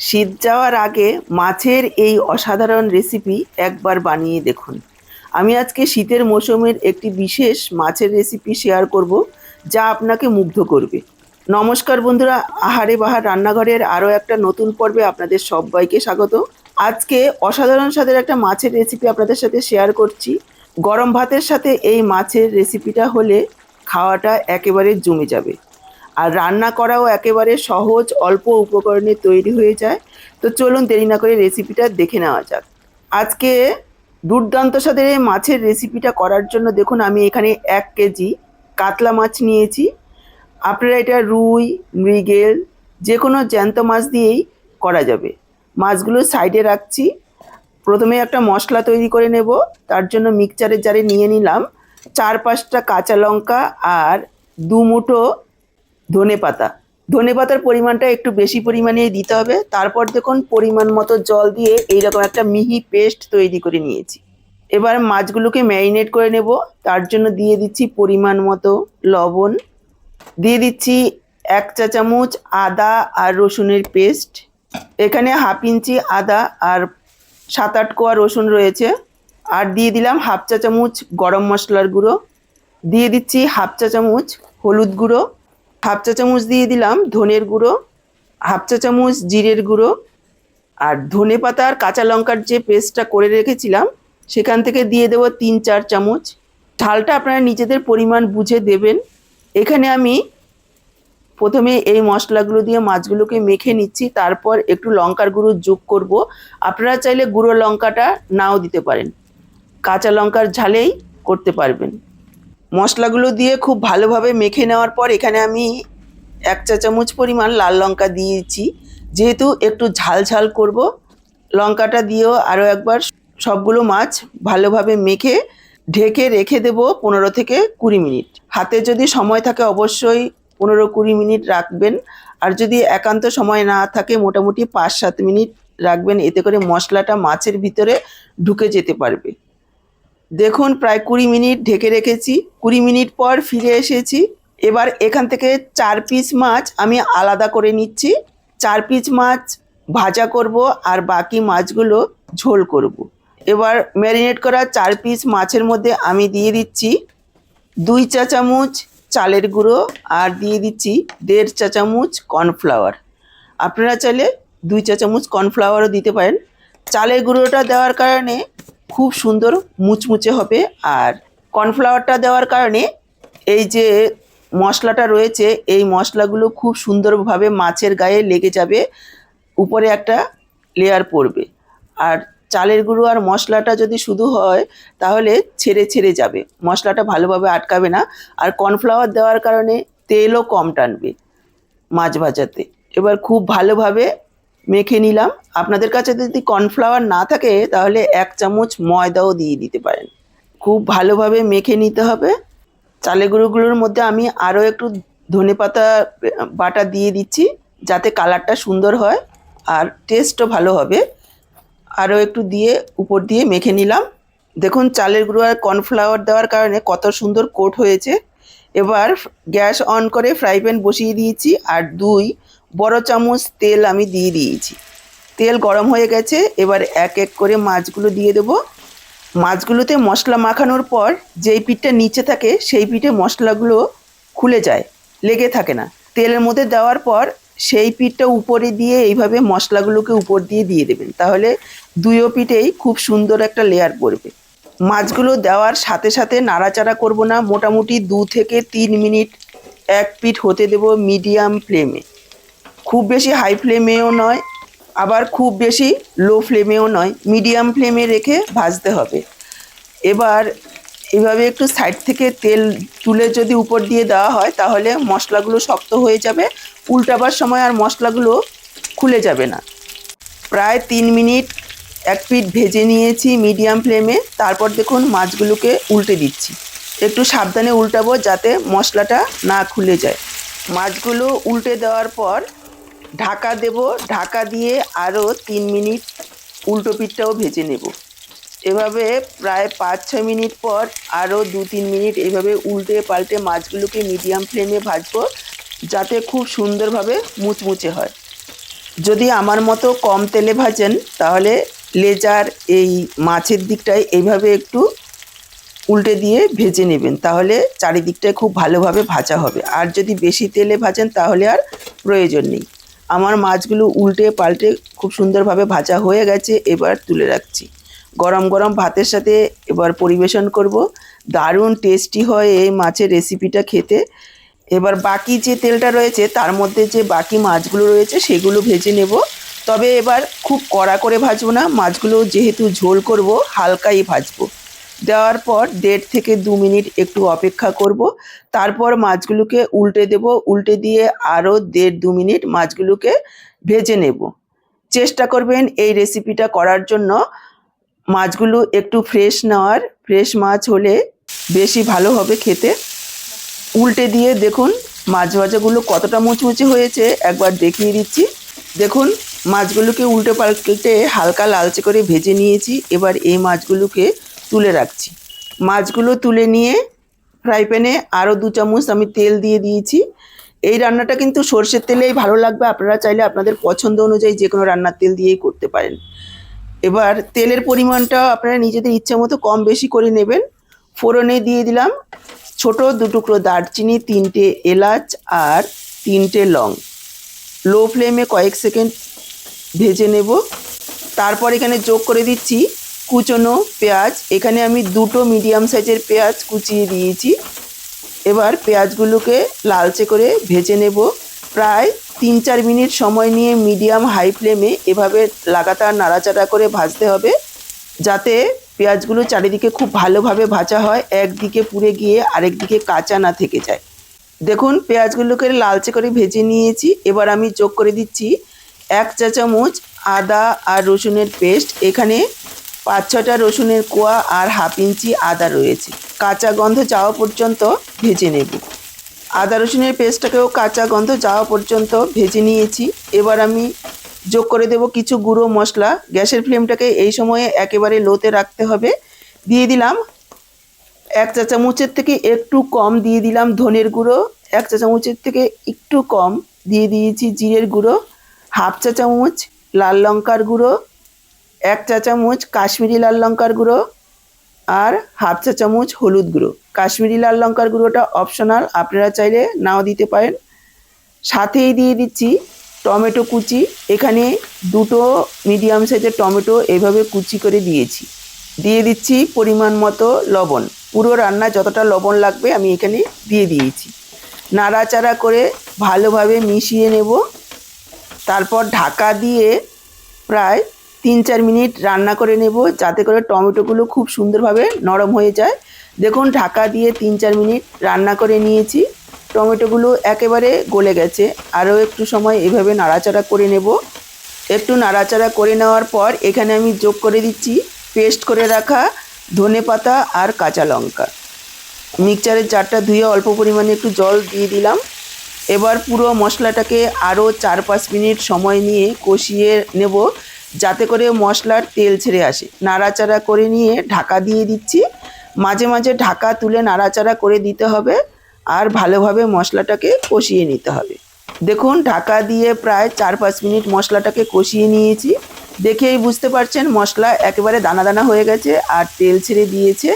শীত যাওয়ার আগে মাছের এই অসাধারণ রেসিপি একবার বানিয়ে দেখুন। আমি আজকে শীতের মৌসুমের একটি বিশেষ মাছের রেসিপি শেয়ার করব, যা আপনাকে মুগ্ধ করবে। নমস্কার বন্ধুরা, আহারে বাহার রান্নাঘরের আরও একটা নতুন পর্বে আপনাদের সবাইকে স্বাগত। আজকে অসাধারণ স্বাদের একটা মাছের রেসিপি আপনাদের সাথে শেয়ার করছি। গরম ভাতের সাথে এই মাছের রেসিপিটা হলে খাওয়াটা একেবারে জমে যাবে। আর রান্না করাও একেবারে সহজ, অল্প উপকরণে তৈরি হয়ে যায়। তো চলুন দেরি না করে রেসিপিটা দেখে নেওয়া যাক। আজকে দুর্দান্ত স্বাদের মাছের রেসিপিটা করার জন্য দেখুন আমি এখানে এক কেজি কাতলা মাছ নিয়েছি। আপনারা এটা রুই, মৃগেল যে কোনো জ্যান্ত মাছ দিয়েই করা যাবে। মাছগুলো সাইডে রাখছি। প্রথমে একটা মশলা তৈরি করে নেব। তার জন্য মিক্সচারের জারে নিয়ে নিলাম চার পাঁচটা কাঁচা লঙ্কা আর দু মুঠো ধনে পাতা। ধনে পাতার পরিমাণটা একটু বেশি পরিমাণেই দিতে হবে। তারপর দেখুন, পরিমাণ মতো জল দিয়ে এইরকম একটা মিহি পেস্ট তৈরি করে নিয়েছি। এবার মাছগুলোকে ম্যারিনেট করে নেব। তার জন্য দিয়ে দিচ্ছি পরিমাণ মতো লবণ। দিয়ে দিচ্ছি এক চা চামচ আদা আর রসুনের পেস্ট। এখানে হাফ ইঞ্চি আদা আর সাত আট কোয়া রসুন রয়েছে। আর দিয়ে দিলাম হাফ চা চামচ গরম মশলার গুঁড়ো। দিয়ে দিচ্ছি হাফ চা চামচ হলুদ গুঁড়ো। হাফ চা চামচ দিয়ে দিলাম, ধনের গুঁড়ো, হাফ চা চামচ জিরের গুঁড়ো, আর ধনে পাতা আর কাঁচা লঙ্কার যে পেস্টটা করে রেখেছিলাম, সেখান থেকে দিয়ে দেবো তিন চার চামচ। ঝালটা আপনারা নিজেদের পরিমাণ বুঝে দেবেন। এখানে আমি প্রথমে এই মশলাগুলো দিয়ে মাছগুলোকে মেখে নিচ্ছি, তারপর একটু লঙ্কার গুঁড়ো যোগ করব। আপনারা চাইলে গুঁড়ো লঙ্কাটা নাও দিতে পারেন। কাঁচা লঙ্কার ঝালেই করতে পারবেন। মশলাগুলো দিয়ে খুব ভালোভাবে মেখে নেওয়ার পর এখানে আমি এক চা চামচ পরিমাণ লাল লঙ্কা দিয়েছি। যেহেতু একটু ঝাল ঝাল করব, লঙ্কাটা দিয়েও আরও একবার সবগুলো মাছ ভালোভাবে মেখে ঢেকে রেখে দেব পনেরো থেকে কুড়ি মিনিট। হাতে যদি সময় থাকে অবশ্যই পনেরো কুড়ি মিনিট রাখবেন। আর যদি একান্ত সময় না থাকে মোটামুটি পাঁচ সাত মিনিট রাখবেন, এতে করে মশলাটা মাছের ভিতরে ঢুকে যেতে পারবে। দেখুন, প্রায় কুড়ি মিনিট ঢেকে রেখেছি। কুড়ি মিনিট পর ফিরে এসেছি। এবার এখান থেকে চার পিস মাছ আমি আলাদা করে নিচ্ছি। চার পিস মাছ ভাজা করব আর বাকি মাছগুলো ঝোল করব। এবার ম্যারিনেট করা চার পিস মাছের মধ্যে আমি দিয়ে দিচ্ছি দুই চা চামচ চালের গুঁড়ো আর দিয়ে দিচ্ছি দেড় চা চামচ কর্নফ্লাওয়ার। আপনারা চাইলে দুই চা চামচ কর্নফ্লাওয়ারও দিতে পারেন। চালের গুঁড়োটা দেওয়ার কারণে খুব সুন্দর মুচমুচে হবে। আর কর্নফ্লাওয়ারটা দেওয়ার কারণে এই যে মশলাটা রয়েছে, এই মশলাগুলো খুব সুন্দরভাবে মাছের গায়ে লেগে যাবে, উপরে একটা লেয়ার পড়বে। আর চালের গুঁড়ো আর মশলাটা যদি শুধু হয়, তাহলে ছেড়ে ছেড়ে যাবে। মশলাটা ভালোভাবে আটকাবে না। আর কর্নফ্লাওয়ার দেওয়ার কারণে তেলও কম টানবে মাছ ভাজাতে। এবার খুব ভালোভাবে মেখে নিলাম। আপনাদের কাছে যদি কর্নফ্লাওয়ার না থাকে, তাহলে এক চামচ ময়দাও দিয়ে দিতে পারেন। খুব ভালোভাবে মেখে নিতে হবে। চালে গুঁড়োগুলোর মধ্যে আমি আরও একটু ধনেপাতা বাটা দিয়ে দিচ্ছি, যাতে কালারটা সুন্দর হয় আর টেস্টও ভালো হবে। আরও একটু দিয়ে উপর দিয়ে মেখে নিলাম। দেখুন, চালের গুঁড়ো আর কর্নফ্লাওয়ার দেওয়ার কারণে কত সুন্দর কোট হয়েছে। এবার গ্যাস অন করে ফ্রাই প্যান বসিয়ে দিয়েছি, আর দুই বড় চামচ তেল আমি দিয়ে দিয়েছি। তেল গরম হয়ে গেছে, এবার এক এক করে মাছগুলো দিয়ে দেবো। মাছগুলোতে মশলা মাখানোর পর যেই পিঠটা নিচে থাকে, সেই পিঠে মশলাগুলো খুলে যায়, লেগে থাকে না। তেলের মধ্যে দেওয়ার পর সেই পিঠটা উপরে দিয়ে এইভাবে মশলাগুলোকে উপর দিয়ে দিয়ে দেবেন। তাহলে দুইও পিঠেই খুব সুন্দর একটা লেয়ার পড়বে। মাছগুলো দেওয়ার সাথে সাথে নাড়াচাড়া করব না, মোটামুটি দু থেকে তিন মিনিট এক পিঠ হতে দেব মিডিয়াম ফ্লেমে। খুব বেশি হাই ফ্লেমেও নয়, আবার খুব বেশি লো ফ্লেমেও নয় মিডিয়াম ফ্লেমে রেখে ভাজতে হবে। এবার এভাবে একটু সাইড থেকে তেল তুলে যদি উপর দিয়ে দেওয়া হয়, তাহলে মশলাগুলো শক্ত হয়ে যাবে, উল্টাবার সময় আর মশলাগুলো খুলে যাবে না। প্রায় তিন মিনিট এক পিট ভেজে নিয়েছি মিডিয়াম ফ্লেমে তারপর দেখুন মাছগুলোকে উল্টে দিচ্ছি। একটু সাবধানে উল্টাবো যাতে মশলাটা না খুলে যায়। মাছগুলো উল্টে দেওয়ার পর ঢাকা দেব, ঢাকা দিয়ে আরও তিন মিনিট উল্টো পিঠটাও ভেজে নেব। এভাবে প্রায় পাঁচ, ছয় মিনিট পর আরও দু, তিন মিনিট এইভাবে উল্টে পাল্টে মাছগুলোকে মিডিয়াম ফ্লেমে ভাজবো, যাতে খুব সুন্দরভাবে মুচমুচে হয়। যদি আমার মতো কম তেলে ভাজেন, তাহলে লেজার এই মাছের দিকটায় এইভাবে একটু উল্টে দিয়ে ভেজে নেবেন, তাহলে চারিদিকটায় খুব ভালোভাবে ভাজা হবে। আর যদি বেশি তেলে ভাজেন, তাহলে আর প্রয়োজন নেই। আমার মাছগুলো উল্টে পাল্টে খুব সুন্দরভাবে ভাজা হয়ে গেছে, এবার তুলে রাখছি। গরম গরম ভাতের সাথে এবার পরিবেশন করব। দারুণ টেস্টি হয় এই মাছের রেসিপিটা খেতে। এবার বাকি যে তেলটা রয়েছে, তার মধ্যে যে বাকি মাছগুলো রয়েছে, সেগুলো ভেজে নেব। তবে এবার খুব কড়া করে ভাজবো না, মাছগুলো যেহেতু ঝোল করব, হালকাই ভাজবো। দেওয়ার পর দেড় থেকে দু মিনিট একটু অপেক্ষা করব। তারপর মাছগুলোকে উল্টে দেব। উল্টে দিয়ে আরও দেড় দু মিনিট মাছগুলোকে ভেজে নেব। চেষ্টা করবেন এই রেসিপিটা করার জন্য। মাছগুলো একটু ফ্রেশ নেওয়ার। ফ্রেশ মাছ হলে বেশি ভালো হবে খেতে। উল্টে দিয়ে দেখুন মাছ ভাজাগুলো কতটা মুচমুচে হয়েছে। একবার দেখিয়ে দিচ্ছি। দেখুন মাছগুলোকে উল্টে পাল্টে হালকা লালচে করে ভেজে নিয়েছি। এবার এই মাছগুলোকে তুলে রাখছি। মাছগুলো তুলে নিয়ে ফ্রাই প্যানে আরও দু চামচ আমি তেল দিয়ে দিয়েছি। এই রান্নাটা কিন্তু সর্ষের তেলেই ভালো লাগবে। আপনারা চাইলে আপনাদের পছন্দ অনুযায়ী যে কোনো রান্নার তেল দিয়েই করতে পারেন। এবার তেলের পরিমাণটা আপনারা নিজেদের ইচ্ছে মতো কম বেশি করে নেবেন। ফোড়নে দিয়ে দিলাম ছোট দু টুকরো দারচিনি, তিনটে এলাচ আর তিনটে লং। লো ফ্লেমে কয়েক সেকেন্ড ভেজে নেব। তারপর এখানে যোগ করে দিচ্ছি কুচনো পেঁয়াজ। এখানে আমি দুটো মিডিয়াম সাইজের পেঁয়াজ কুচিয়ে দিয়েছি। এবার পেঁয়াজগুলোকে লালচে করে ভেজে নেব। প্রায় তিন চার মিনিট সময় নিয়ে মিডিয়াম হাই ফ্লেমে এভাবে লাগাতার নাড়াচাড়া করে ভাজতে হবে, যাতে পেঁয়াজগুলো চারিদিকে খুব ভালোভাবে ভাজা হয়, একদিকে পুড়ে গিয়ে আরেক দিকে কাঁচা না থেকে যায়। দেখুন, পেঁয়াজগুলোকে লালচে করে ভেজে নিয়েছি। এবার আমি যোগ করে দিচ্ছি এক চা চামচ আদা আর রসুনের পেস্ট। এখানে পাঁচ ছটা রসুনের কোয়া আর হাফ ইঞ্চি আদা রয়েছে। কাঁচা গন্ধ যাওয়া পর্যন্ত ভেজে নেব। আদা রসুনের পেস্টটাকেও কাঁচা গন্ধ যাওয়া পর্যন্ত ভেজে নিয়েছি। এবার আমি যোগ করে দেব কিছু গুঁড়ো মশলা। গ্যাসের ফ্লেমটাকে এই সময়ে একেবারে লোতে রাখতে হবে। দিয়ে দিলাম এক চা চামচের থেকে একটু কম দিয়ে দিলাম ধনের গুঁড়ো। এক চা চামচের থেকে একটু কম দিয়ে দিয়েছি জিরের গুঁড়ো। হাফ চা চামচ লাল লঙ্কার গুঁড়ো। এক চা চামচ কাশ্মীরি লাল লঙ্কার গুঁড়ো আর হাফ চা চামচ হলুদ গুঁড়ো। কাশ্মীরি লাল লঙ্কার গুঁড়োটা অপশনাল আপনারা চাইলে নাও দিতে পারেন। সাথেই দিয়ে দিচ্ছি টমেটো কুচি। এখানে দুটো মিডিয়াম সাইজের টমেটো এভাবে কুচি করে দিয়েছি। দিয়ে দিচ্ছি পরিমাণ মতো লবণ। পুরো রান্না যতটা লবণ লাগবে আমি এখানে দিয়ে দিয়েছি। নাড়াচাড়া করে ভালোভাবে মিশিয়ে নেব। তারপর ঢাকা দিয়ে প্রায় তিন চার মিনিট রান্না করে নেব, যাতে করে টমেটোগুলো খুব সুন্দরভাবে নরম হয়ে যায়। দেখুন, ঢাকা দিয়ে তিন চার মিনিট রান্না করে নিয়েছি। টমেটোগুলো একেবারে গলে গেছে। আরও একটু সময় এভাবে নাড়াচাড়া করে নেব। একটু নাড়াচাড়া করে নেওয়ার পর এখানে আমি যোগ করে দিচ্ছি পেস্ট করে রাখা ধনে পাতা আর কাঁচা লঙ্কা। মিক্সচারের জারটা ধুয়ে অল্প পরিমাণে একটু জল দিয়ে দিলাম। এবার পুরো মশলাটাকে আরও চার পাঁচ মিনিট সময় নিয়ে কষিয়ে নেব। যাতে করে মশলার তেল ছেড়ে আসে। নাড়াচাড়া করে নিয়ে ঢাকা দিয়ে দিচ্ছি। মাঝে মাঝে ঢাকা তুলে নাড়াচাড়া করে দিতে হবে আর ভালোভাবে মশলাটাকে কষিয়ে নিতে হবে। দেখুন, ঢাকা দিয়ে প্রায় চার পাঁচ মিনিট মশলাটাকে কষিয়ে নিয়েছি। দেখেই বুঝতে পারছেন, মশলা একেবারে দানা দানা হয়ে গেছে আর তেল ছেড়ে দিয়েছে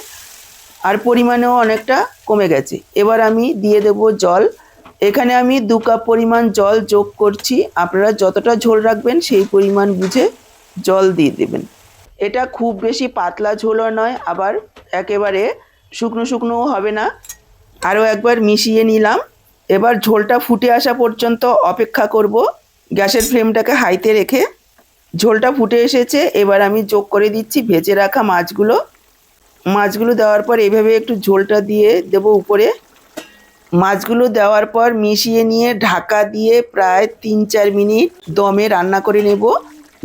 আর পরিমাণেও অনেকটা কমে গেছে। এবার আমি দিয়ে দেব জল। এখানে আমি দু কাপ পরিমাণ জল যোগ করছি। আপনারা যতটা ঝোল রাখবেন সেই পরিমাণ বুঝে জল দিয়ে দেবেন। এটা খুব বেশি পাতলা ঝোলও নয়, আবার একেবারে শুকনো শুকনোও হবে না। আরও একবার মিশিয়ে নিলাম। এবার ঝোলটা ফুটে আসা পর্যন্ত অপেক্ষা করব গ্যাসের ফ্লেমটাকে হাইতে রেখে। ঝোলটা ফুটে এসেছে, এবার আমি যোগ করে দিচ্ছি ভেজে রাখা মাছগুলো। মাছগুলো দেওয়ার পর এভাবে একটু ঝোলটা দিয়ে দেব উপরে। মাছগুলো দেওয়ার পর মিশিয়ে নিয়ে ঢাকা দিয়ে প্রায় তিন চার মিনিট দমে রান্না করে নেব।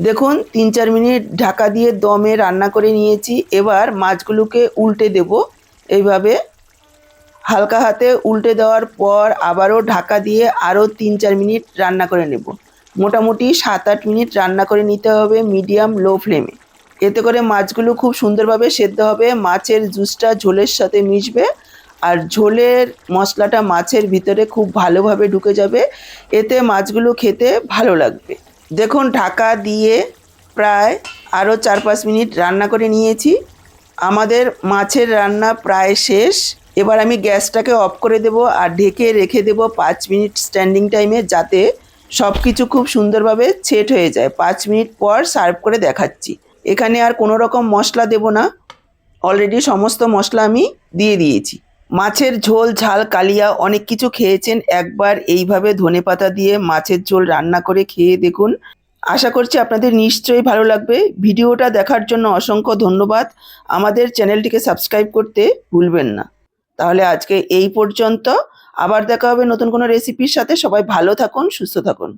দেখুন, তিন চার মিনিট ঢাকা দিয়ে দমে রান্না করে নিয়েছি। এবার মাছগুলোকে উল্টে দেব। এইভাবে হালকা হাতে উল্টে দেওয়ার পর আবারও ঢাকা দিয়ে আরও তিন চার মিনিট রান্না করে নেব। মোটামুটি সাত আট মিনিট রান্না করে নিতে হবে মিডিয়াম লো ফ্লেমে। এতে করে মাছগুলো খুব সুন্দরভাবে সেদ্ধ হবে, মাছের জুসটা ঝোলের সাথে মিশবে আর ঝোলের মশলাটা মাছের ভিতরে খুব ভালোভাবে ঢুকে যাবে। এতে মাছগুলো খেতে ভালো লাগবে। দেখুন, ঢাকা দিয়ে প্রায় আরও চার পাঁচ মিনিট রান্না করে নিয়েছি। আমাদের মাছের রান্না প্রায় শেষ। এবার আমি গ্যাসটাকে অফ করে দেব আর ঢেকে রেখে দেব পাঁচ মিনিট স্ট্যান্ডিং টাইমে যাতে সব কিছু খুব সুন্দরভাবে সেট হয়ে যায়। পাঁচ মিনিট পর সার্ভ করে দেখাচ্ছি। এখানে আর কোনো রকম মশলা দেব না। অলরেডি সমস্ত মশলা আমি দিয়ে দিয়েছি। মাছের ঝোল, ঝাল, কালিয়া অনেক কিছু খেয়েছেন। একবার এইভাবে ধনেপাতা দিয়ে মাছের ঝোল রান্না করে খেয়ে দেখুন। আশা করছি আপনাদের নিশ্চয়ই ভালো লাগবে। ভিডিওটা দেখার জন্য অসংখ্য ধন্যবাদ। আমাদের চ্যানেলটিকে সাবস্ক্রাইব করতে ভুলবেন না। তাহলে আজকে এই পর্যন্ত। আবার দেখা হবে নতুন কোনো রেসিপির সাথে। সবাই ভালো থাকুন, সুস্থ থাকুন।